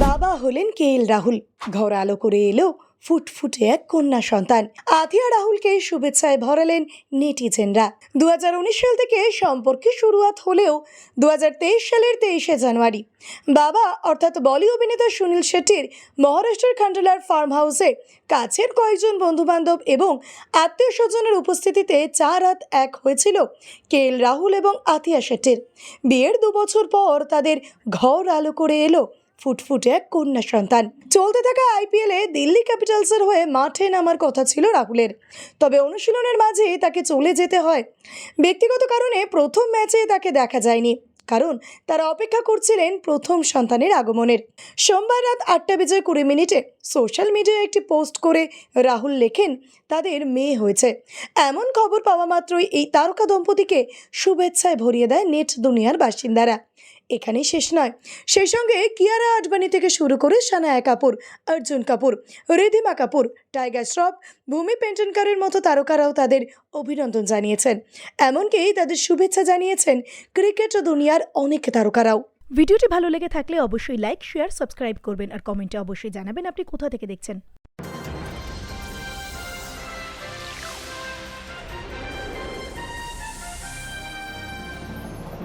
বাবা হলেন কে এল রাহুল। ঘর আলো করে এলো ফুটফুটে এক কন্যা সন্তান। আথিয়া রাহুলকে শুভেচ্ছায় ভরালেন নেটিজেনরা। দু হাজার উনিশ সাল থেকে সম্পর্কে শুরুয়াত হলেও দু হাজার তেইশ সালের তেইশে জানুয়ারি। বাবা, অর্থাৎ বলি অভিনেতা সুনীল শেট্টির মহারাষ্ট্রের খান্ডলার ফার্ম হাউসে কাছের কয়েকজন বন্ধুবান্ধব এবং আত্মীয় স্বজনের উপস্থিতিতে চার রাত এক হয়েছিল কে এল রাহুল এবং আতিয়া শেট্টির। বিয়ের দু বছর পর তাদের ঘর আলো করে এলো ফুটফুটে এক কন্যা সন্তান। চলতে থাকা আইপিএলে দিল্লি ক্যাপিটালসের হয়ে মাঠে নামার কথা ছিল রাহুলের। তবে অনুশীলনের মাঝে তাকে চলে যেতে হয়। ব্যক্তিগত কারণে প্রথম ম্যাচে তাকে দেখা যায়নি। কারণ তারা অপেক্ষা করছিলেন প্রথম সন্তানের আগমনের। সোমবার রাত আটটা বেজে কুড়ি মিনিটে সোশ্যাল মিডিয়ায় একটি পোস্ট করে রাহুল লেখেন, তাদের মেয়ে হয়েছে। এমন খবর পাওয়া মাত্রই এই তারকা দম্পতিকে শুভেচ্ছায় ভরিয়ে দেয় নেট দুনিয়ার বাসিন্দারা। এখানেই শেষ নয়। সেই সঙ্গে কিয়ারা আডবাণী থেকে শুরু করে সানায়া কাপুর, অর্জুন কাপুর, রিধিমা কাপুর, টাইগার শ্রফ, ভূমি পেন্টনকারের মতো তারকারাও তাদের অভিনন্দন জানিয়েছেন। এমনকি তাদের শুভেচ্ছা জানিয়েছেন ক্রিকেট দুনিয়ার অনেক তারকারাও। ভিডিওটি ভালো লেগে থাকলে অবশ্যই লাইক, শেয়ার, সাবস্ক্রাইব করবেন আর কমেন্টে অবশ্যই জানাবেন আপনি কোথা থেকে দেখছেন।